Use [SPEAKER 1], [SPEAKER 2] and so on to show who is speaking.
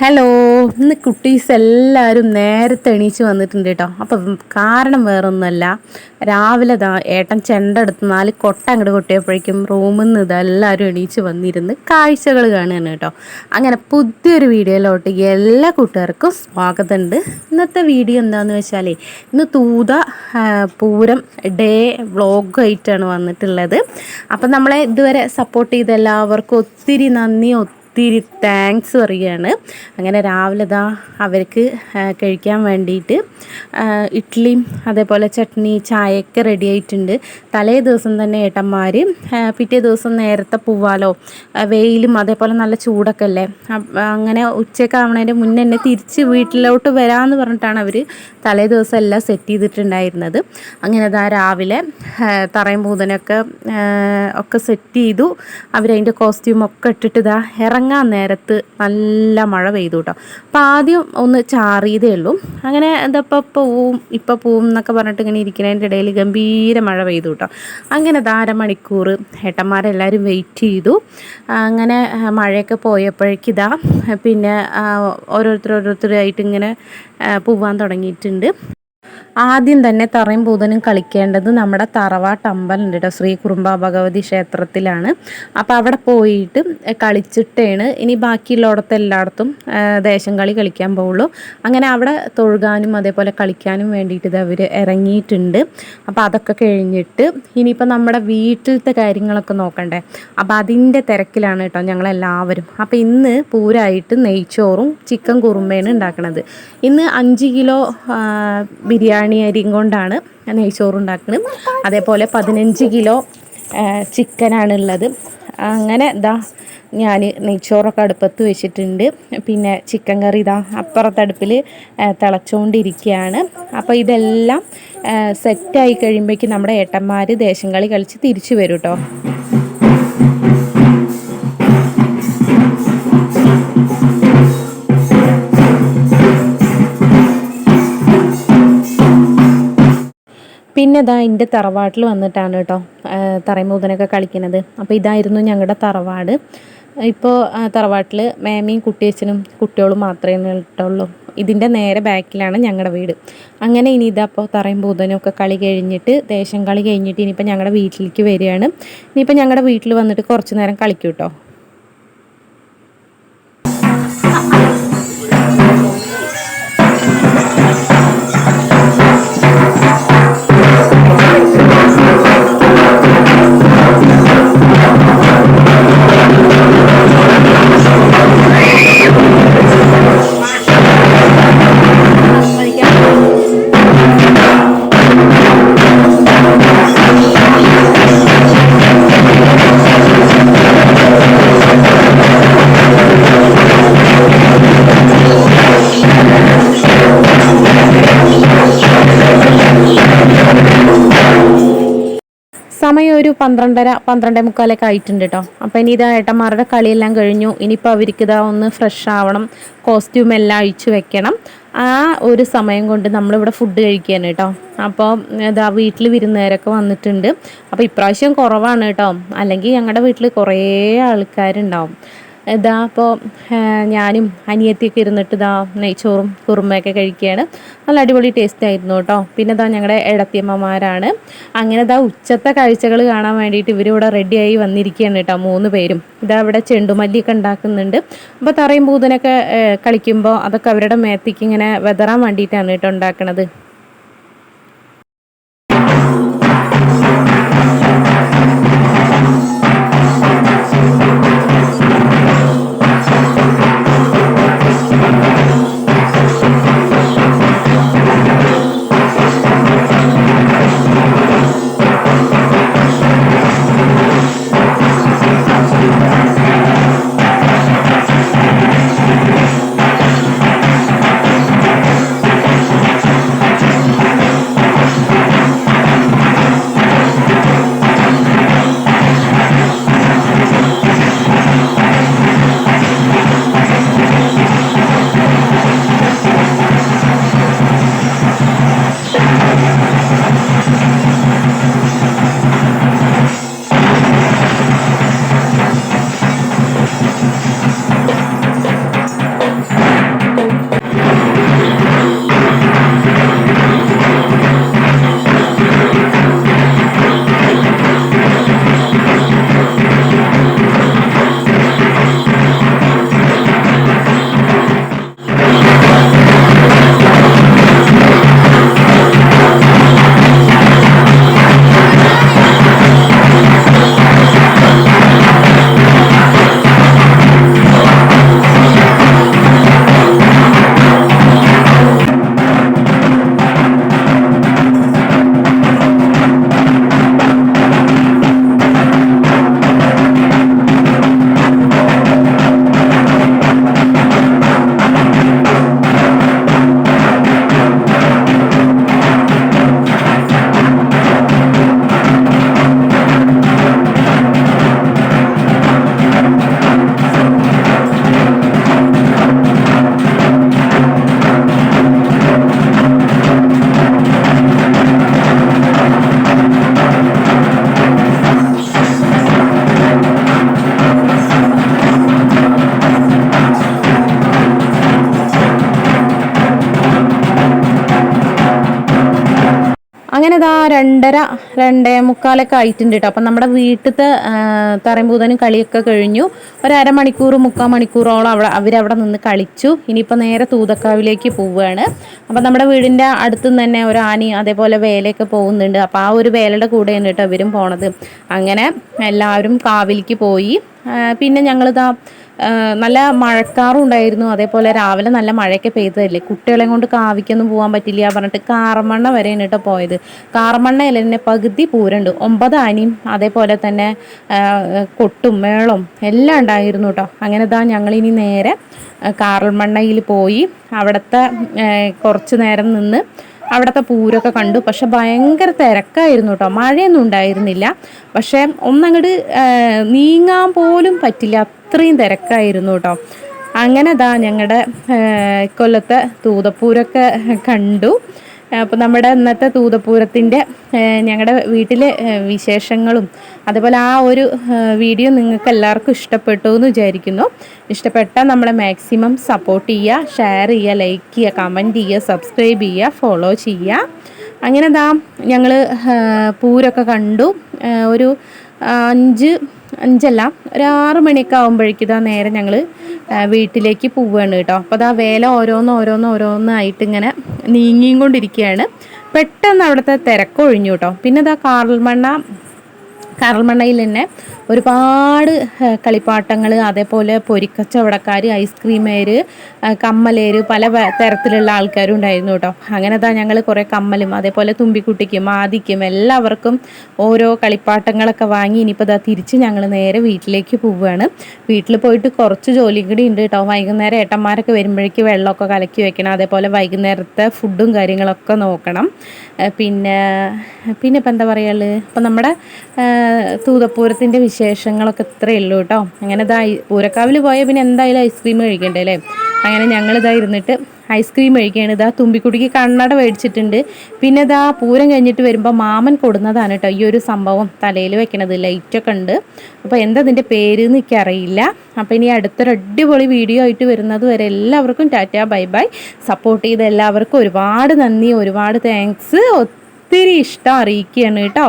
[SPEAKER 1] Hello ഇന്ന് കുട്ടീസ് എല്ലാവരും നേരത്തെ എണീച്ച് വന്നിട്ടുണ്ട് കേട്ടോ അപ്പം കാരണം വേറൊന്നുമല്ല. രാവിലെ ദാ ഏട്ടൻ ചെണ്ട എടുത്ത് നാല് കൊട്ട അങ്ങോട്ട് കൊട്ടിയപ്പോഴേക്കും റൂമിൽ നിന്ന് ഇതെല്ലാവരും എണീച്ച് വന്നിരുന്ന് കാഴ്ചകൾ കാണുകയാണ് കേട്ടോ അങ്ങനെ പുതിയൊരു വീഡിയോയിലോട്ട് എല്ലാ കൂട്ടുകാർക്കും സ്വാഗതമുണ്ട്. ഇന്നത്തെ വീഡിയോ എന്താണെന്ന് വെച്ചാലേ ഇന്ന് തൂത പൂരം ഡേ വ്ളോഗായിട്ടാണ് വന്നിട്ടുള്ളത്. അപ്പം നമ്മളെ ഇതുവരെ സപ്പോർട്ട് ചെയ്ത എല്ലാവർക്കും ഒത്തിരി നന്ദി ഒത്തിരി താങ്ക്സ് പറയുകയാണ്. അങ്ങനെ രാവിലെ ദാ അവർക്ക് കഴിക്കാൻ വേണ്ടിയിട്ട് ഇഡ്ഡലി അതേപോലെ ചട്നി ചായയൊക്കെ റെഡി ആയിട്ടുണ്ട്. തലേ ദിവസം തന്നെ ഏട്ടന്മാർ പിറ്റേ ദിവസം നേരത്തെ പോവാലോ? വെയിലും അതേപോലെ നല്ല ചൂടൊക്കെ അല്ലേ? അങ്ങനെ ഉച്ചയൊക്കെ ആവണതിന്റെ മുന്നേ തന്നെ തിരിച്ച് വീട്ടിലോട്ട് വരാമെന്ന് പറഞ്ഞിട്ടാണ് അവർ തലേ ദിവസം എല്ലാം സെറ്റ് ചെയ്തിട്ടുണ്ടായിരുന്നത്. അങ്ങനെ അതാ രാവിലെ തറയും പൂതനൊക്കെ ഒക്കെ സെറ്റ് ചെയ്തു. അവരതിന്റെ കോസ്റ്റ്യൂമൊക്കെ ഇട്ടിട്ട് ഇതാ ഇറങ്ങാൻ നേരത്ത് നല്ല മഴ പെയ്തു കേട്ടോ അപ്പോൾ ആദ്യം ഒന്ന് ചാറിയതേ ഉള്ളൂ. അങ്ങനെ എന്താ ഇപ്പോൾ പോവും ഇപ്പോൾ പോവും എന്നൊക്കെ പറഞ്ഞിട്ട് ഇങ്ങനെ ഇരിക്കുന്നതിന്റെ ഇടയിൽ ഗംഭീര മഴ പെയ്തു കേട്ടോ അങ്ങനെ അരമണിക്കൂർ ഏട്ടന്മാരെല്ലാവരും വെയിറ്റ് ചെയ്തു. അങ്ങനെ മഴയൊക്കെ പോയപ്പോഴേക്കിതാ പിന്നെ ഓരോരുത്തർ ഓരോരുത്തരായിട്ട് ഇങ്ങനെ പോവാൻ തുടങ്ങിയിട്ടുണ്ട്. ആദ്യം തന്നെ തറയും പൂതനും കളിക്കേണ്ടത് നമ്മുടെ തറവാട്ട് അമ്പലമുണ്ട് കേട്ടോ ശ്രീ കുറുമ്പ ഭഗവതി ക്ഷേത്രത്തിലാണ്. അപ്പോൾ അവിടെ പോയിട്ട് കളിച്ചിട്ടാണ്. ഇനി ബാക്കിയുള്ളടത്ത് എല്ലായിടത്തും ദേശം കളി കളിക്കാൻ പോവുള്ളൂ. അങ്ങനെ അവിടെ തൊഴുകാനും അതേപോലെ കളിക്കാനും വേണ്ടിയിട്ട് ഇത് അവർ ഇറങ്ങിയിട്ടുണ്ട്. അപ്പോൾ അതൊക്കെ കഴിഞ്ഞിട്ട് ഇനിയിപ്പോൾ നമ്മുടെ വീട്ടിലത്തെ കാര്യങ്ങളൊക്കെ നോക്കണ്ടേ? അപ്പോൾ അതിന്റെ തിരക്കിലാണ് കേട്ടോ ഞങ്ങളെല്ലാവരും. അപ്പോൾ ഇന്ന് പൂരായിട്ട് നെയ്ച്ചോറും ചിക്കൻ കുറുമയാണ് ഉണ്ടാക്കണത്. ഇന്ന് അഞ്ച് കിലോ ആ, ബിരിയാണി അരിയും കൊണ്ടാണ് നെയ്ച്ചോറ് ഉണ്ടാക്കുന്നത് അതേപോലെ പതിനഞ്ച് കിലോ ചിക്കനാണ് ഉള്ളത് അങ്ങനെ ഇതാ ഞാൻ നെയ്ച്ചോറൊക്കെ അടുപ്പത്ത് വെച്ചിട്ടുണ്ട്. പിന്നെ ചിക്കൻ കറി ഇതാ അപ്പുറത്തടുപ്പിൽ തിളച്ചുകൊണ്ടിരിക്കുകയാണ് അപ്പോൾ ഇതെല്ലാം സെറ്റായി കഴിയുമ്പോഴേക്കും നമ്മുടെ ഏട്ടന്മാർ ദേശം കളി കളിച്ച് തിരിച്ചു വരും കേട്ടോ പിന്നെ ഇതാ എന്റെ തറവാട്ടിൽ വന്നിട്ടാണ് കേട്ടോ തറമൂതനൊക്കെ കളിക്കുന്നത് അപ്പോൾ ഇതായിരുന്നു ഞങ്ങളുടെ തറവാട്. ഇപ്പോൾ തറവാട്ടിൽ മേമയും കുട്ടിയച്ഛനും കുട്ടികളും മാത്രമേ ഇട്ടുള്ളൂ ഇതിന്റെ നേരെ ബാക്കിലാണ് ഞങ്ങളുടെ വീട്. അങ്ങനെ ഇനി ഇതപ്പോൾ തറയും പൂതനും ഒക്കെ കളി കഴിഞ്ഞിട്ട് ദേശം കളി കഴിഞ്ഞിട്ട് ഇനിയിപ്പോൾ ഞങ്ങളുടെ വീട്ടിലേക്ക് വരികയാണ്. ഇനിയിപ്പോൾ ഞങ്ങളുടെ വീട്ടിൽ വന്നിട്ട് കുറച്ച് നേരം കളിക്കും കേട്ടോ സമയം ഒരു പന്ത്രണ്ടര പന്ത്രണ്ടേ മുക്കാലൊക്കെ ആയിട്ടുണ്ട് കേട്ടോ അപ്പോൾ ഇനി ഇതാ ഏട്ടന്മാരുടെ കളിയെല്ലാം കഴിഞ്ഞു. ഇനിയിപ്പോൾ അവർക്ക് ഇതാ ഒന്ന് ഫ്രഷ് ആവണം. കോസ്റ്റ്യൂം എല്ലാം അഴിച്ചു വെക്കണം. ആ ഒരു സമയം കൊണ്ട് നമ്മളിവിടെ ഫുഡ് കഴിക്കുകയാണ് കേട്ടോ അപ്പോൾ ഇതാ വീട്ടിൽ വിരുന്നുകാരൊക്കെ വന്നിട്ടുണ്ട്. അപ്പോൾ ഇപ്രാവശ്യം കുറവാണ് കേട്ടോ അല്ലെങ്കിൽ ഞങ്ങളുടെ വീട്ടിൽ കുറേ ആൾക്കാരുണ്ടാവും. ഇതാ അപ്പോൾ ഞാനും അനിയത്തിയൊക്കെ ഇരുന്നിട്ട് ഇതാ നെയ്ച്ചോറും കുറുമയൊക്കെ കഴിക്കുകയാണ്. നല്ല അടിപൊളി ടേസ്റ്റ് ആയിരുന്നു കേട്ടോ. പിന്നെ ഇതാ ഞങ്ങളുടെ ഇടത്തിയമ്മമാരാണ് അങ്ങനെ ഇതാ ഉച്ചത്തെ കാഴ്ചകൾ കാണാൻ വേണ്ടിയിട്ട് ഇവരിവിടെ റെഡിയായി വന്നിരിക്കുകയാണ് കേട്ടോ മൂന്ന് പേരും. ഇതാ ഇവിടെ ചെണ്ടുമല്ലിയൊക്കെ ഉണ്ടാക്കുന്നുണ്ട്. അപ്പോൾ തറയും പൂതനൊക്കെ കളിക്കുമ്പോൾ അതൊക്കെ അവരുടെ മേത്തേക്ക് ഇങ്ങനെ വെതറാൻ വേണ്ടിയിട്ടാണ് കേട്ടോ ഉണ്ടാക്കണത്. ഇതാ രണ്ടര രണ്ടേ മുക്കാലൊക്കെ ആയിട്ടുണ്ട് കേട്ടോ അപ്പം നമ്മുടെ വീട്ടിലത്തെ തറമ്പൂതനും കളിയൊക്കെ കഴിഞ്ഞു. ഒരു അരമണിക്കൂർ മുക്കാൽ മണിക്കൂറോളം അവിടെ അവരവിടെ നിന്ന് കളിച്ചു. ഇനിയിപ്പോൾ നേരെ തൂതക്കാവിലേക്ക് പോവുകയാണ്. അപ്പം നമ്മുടെ വീടിന്റെ അടുത്തു തന്നെ ഒരു ആനി അതേപോലെ വേലയൊക്കെ പോകുന്നുണ്ട്. അപ്പോൾ ആ ഒരു വേലയുടെ കൂടെയാണ് കേട്ടോ ഇവരും പോണത്. അങ്ങനെ എല്ലാവരും കാവിലേക്ക് പോയി. പിന്നെ ഞങ്ങളിതാ നല്ല മഴക്കാറും ഉണ്ടായിരുന്നു. അതേപോലെ രാവിലെ നല്ല മഴയൊക്കെ പെയ്തതല്ലേ? കുട്ടികളെ കൊണ്ട് കാവിക്കൊന്നും പോകാൻ പറ്റില്ല പറഞ്ഞിട്ട് കാർമണ്ണ വരെയാണ് കേട്ടോ പോയത്. കാറമണ്ണയിൽ തന്നെ പകുതി പൂരുണ്ട്. ഒമ്പത് ആനയും അതേപോലെ തന്നെ കൊട്ടും മേളും എല്ലാം ഉണ്ടായിരുന്നു കേട്ടോ. അങ്ങനെ ഇതാ ഞങ്ങളിനി നേരെ കാർമണ്ണയിൽ പോയി. അവിടുത്തെ കുറച്ച് നേരം നിന്ന് അവിടുത്തെ പൂരമൊക്കെ കണ്ടു. പക്ഷെ ഭയങ്കര തിരക്കായിരുന്നു കേട്ടോ മഴയൊന്നും ഉണ്ടായിരുന്നില്ല. പക്ഷെ ഒന്നങ്ങോട്ട് നീങ്ങാൻ പോലും പറ്റില്ല. അത്രയും തിരക്കായിരുന്നു കേട്ടോ അങ്ങനെ ദാ ഞങ്ങളുടെ കൊല്ലത്തെ തൂതപ്പൂരൊക്കെ കണ്ടു. അപ്പോൾ നമ്മുടെ ഇന്നത്തെ തൂതപ്പൂരത്തിന്റെ ഞങ്ങളുടെ വീട്ടിലെ വിശേഷങ്ങളും അതുപോലെ ആ ഒരു വീഡിയോ നിങ്ങൾക്ക് എല്ലാവർക്കും ഇഷ്ടപ്പെട്ടു എന്ന് വിചാരിക്കുന്നു. ഇഷ്ടപ്പെട്ടാൽ നമ്മളെ മാക്സിമം സപ്പോർട്ട് ചെയ്യുക ഷെയർ ചെയ്യുക ലൈക്ക് ചെയ്യുക കമന്റ് ചെയ്യുക സബ്സ്ക്രൈബ് ചെയ്യുക ഫോളോ ചെയ്യുക അങ്ങനെ ദാ ഞങ്ങൾ പൂരൊക്കെ കണ്ടു. ഒരു അഞ്ച് അഞ്ചല്ല ഒരു ആറ് മണിയൊക്കെ ആകുമ്പോഴേക്കും ഇതാ നേരെ ഞങ്ങൾ വീട്ടിലേക്ക് പോവുകയാണ് കേട്ടോ. അപ്പോൾ അതാ വേല ഓരോന്ന് ഓരോന്ന് ഓരോന്നായിട്ട് ഇങ്ങനെ നീങ്ങിയും കൊണ്ടിരിക്കുകയാണ് പെട്ടെന്ന് അവിടുത്തെ തിരക്കൊഴിഞ്ഞു കേട്ടോ. പിന്നെ ഇതാ കാറൽമണ്ണ കാറൽമണ്ണയിൽ തന്നെ ഒരുപാട് കളിപ്പാട്ടങ്ങൾ അതേപോലെ പൊരിക്കച്ചവടക്കാർ ഐസ്ക്രീമേര് കമ്മലേര് പല തരത്തിലുള്ള ആൾക്കാരും ഉണ്ടായിരുന്നു കേട്ടോ. അങ്ങനെ താ ഞങ്ങൾ കുറേ കമ്മലും അതേപോലെ തുമ്പിക്കുട്ടിക്കും ആദിക്കും എല്ലാവർക്കും ഓരോ കളിപ്പാട്ടങ്ങളൊക്കെ വാങ്ങി ഇനിയിപ്പോൾ ഇതാ തിരിച്ച് ഞങ്ങൾ നേരെ വീട്ടിലേക്ക് പോവുകയാണ് വീട്ടിൽ പോയിട്ട് കുറച്ച് ജോലി കൂടി ഉണ്ട് കേട്ടോ. വൈകുന്നേരം ഏട്ടന്മാരൊക്കെ വരുമ്പോഴേക്ക് വെള്ളമൊക്കെ കലക്കി വെക്കണം അതേപോലെ വൈകുന്നേരത്തെ ഫുഡും കാര്യങ്ങളൊക്കെ നോക്കണം. പിന്നെ പിന്നെ ഇപ്പം എന്താ പറയുക ഇപ്പം നമ്മുടെ തൂതപ്പൂരത്തിന്റെ വിശേഷങ്ങളൊക്കെ ഇത്രയേ ഉള്ളൂ കേട്ടോ അങ്ങനെ ഇതാ പൂരക്കാവിൽ പോയാൽ പിന്നെ എന്തായാലും ഐസ്ക്രീം കഴിക്കണ്ടേ അല്ലേ? അങ്ങനെ ഞങ്ങളിതാ ഇരുന്നിട്ട് ഐസ്ക്രീം കഴിക്കുകയാണ് ഇതാ തുമ്പിക്കുട്ടിക്ക് കണ്ണട മേടിച്ചിട്ടുണ്ട്. പിന്നെ ഇതാ പൂരം കഴിഞ്ഞിട്ട് വരുമ്പോൾ മാമൻ കൊടുന്നതാണ് കേട്ടോ ഈ ഒരു സംഭവം തലയിൽ വെക്കണത്. ലൈറ്റൊക്കെ ഉണ്ട്. അപ്പോൾ എന്താ ഇതിന്റെ പേര് എന്ന് എനിക്കറിയില്ല. അപ്പോൾ ഇനി അടുത്തൊരു അടിപൊളി വീഡിയോ ആയിട്ട് വരുന്നത് വരെ എല്ലാവർക്കും ടാറ്റ ബൈ ബൈ. സപ്പോർട്ട് ചെയ്ത എല്ലാവർക്കും ഒരുപാട് നന്ദി ഒരുപാട് താങ്ക്സ് ഒത്തിരി ഇഷ്ടം അറിയിക്കുകയാണ് കേട്ടോ